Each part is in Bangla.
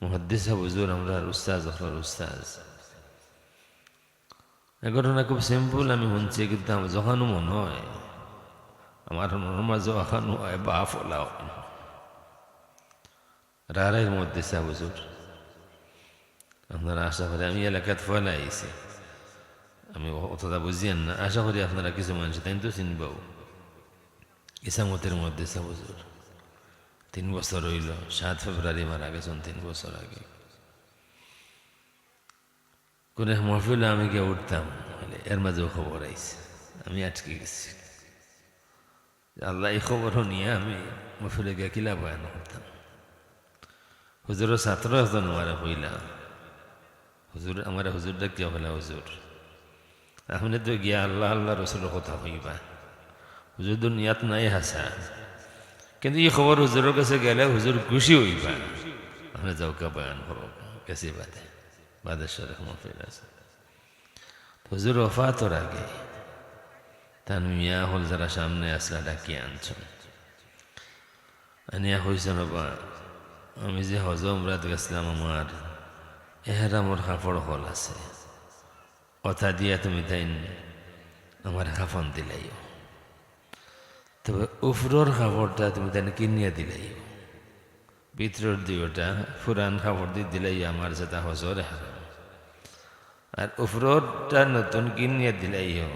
মহাদ্দিস হুজুর আমরা উস্তাজ আপনার উস্তাজ এ ঘটনা খুব সিম্পল আমি শুনছি কিন্তু আমার যখন মনে হয় আমার নর্মা যখন হয় বা ফলাও রারের মধ্যে সা হুজুর আপনারা আশা করি আমি এলাকাত ফলা আইছি আমি অতটা বুঝিয়েন না আশা করি আপনারা কিছু মানুষ তাই তো চিনবাও ইসামতের মধ্যে সা হুজুর তিন বছর হইল সাত ফেব্রুয়ারি মারা গেছেন তিন বছর আগে। কোন মহফিলে আমি গিয়ে উঠতাম বলে, এর মাঝেও খবর আইছে আমি আটকে গেছি। আল্লাহ এই খবরও নিয়ে আমি মহফিলে গিয়ে কিলা বয়ান করতাম। হুজুরের ছাত্র একজন আমার হইলা হুজুর আমার হুজুরটা কিয়া হইলা হুজুর আপনি তো গিয়া আল্লাহ আল্লাহ রসুলের কথা হইবা হুজুর তো নিয়াত নাই হাসা কিন্তু এই খবর হুজুরের কাছে গেলে হুজুর খুশি হইবা আপনি যাওকা বয়ান করো কাছে বাদে বাদেশ্বর মহফিল আছে হুজুর ওফাতর আগে তার মিয়া হল যারা সামনে আসলা, ডাকিয়ে আনছেন আনিয়া হয়েছে বাবা আমি যে হজম রাত গেছিলাম আমার এহেরামর কাপড় হল আছে। কথা দিয়া তুমি তাই আমার কাফন দিলাইও। তবে উফরোর কাপড়টা তুমি তাই কিনিয়া দিলাইও ভিতরের দুইটা পুরান কাপড় দিয়ে দিলাই আমার যেটা হজর আর উফরোরটা নতুন কিনিয়া দিলাইও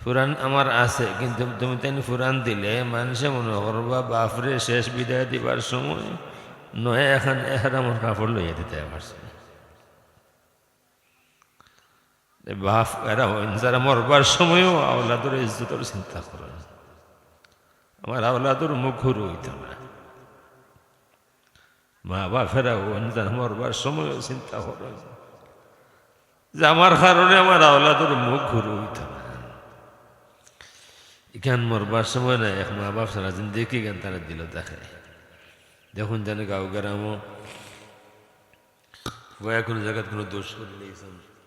ফুরান আমার আছে, কিন্তু তুমি তাই ফুরান দিলে মানুষে মনে করবা, বাপরে, শেষ বিদায় দিবার সময় নয়, এখন এহারামর কাপড় লইয়া দিতে পারছে বাপ, এরা যারা মরবার সময়ও আওলাদুর ইজ্জতর চিন্তা করে আমার আওলাদুর মুখুর হইত না। মা বাপেরা যারা মরবার সময় চিন্তা করে যে আমার কারণে আমার আওলাদুর মুখ ঘুরে হইত না। এখান মরবার সময় না এক মা বাপ সারা দিন দেখি গান তারা দিল দেখে দেখুন জানে গাও গ্রামও বয়া কোনো জায়গায় কোনো দোষ করলে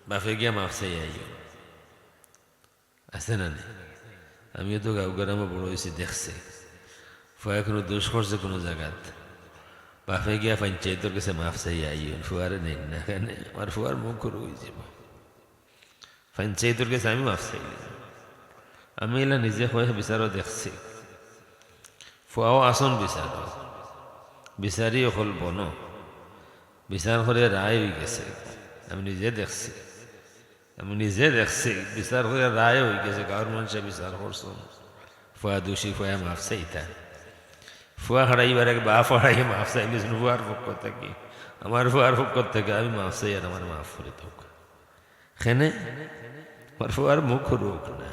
বাপে গিয়া মাফ চাই আছে নে আমিও তো গাও গ্রামে বড় হয়েছি, দেখছে। ফুয়া কোনো দোষ করছে কোনো জায়গাত? বাপে গিয়া পঞ্চায়েতের কাছে মাফ চাই আইও ফুয়ারে নেই না কেন? আমার ফুয়ার মুখ করে হয়ে যাব পঞ্চায়েতের কাছে আমি মাফ চাইলাম আমি এলা নিজে হয়ে বিচারও দেখছি। ফুয়াও আসন বিচার। বিচারি অকল বন। বিচার করে রায় হয়ে গেছে। আমি নিজে দেখছি। আমি নিজে দেখছি বিচার করে রায় হয়ে গেছে গাঁর মানুষে বিচার করছ ফুয়া দোষী ফুয়া মাফ চাইতা ফুয়া হারাইবার এক বাপ হারাই মাফ চাইলেছেন ফুয়ার পক্ষ থেকে আমার ফুয়ার পক্ষ থেকে আমি মাফ চাই আর আমার মাফ করে থাক খেনে আমার ফুয়ার মুখ রোগ না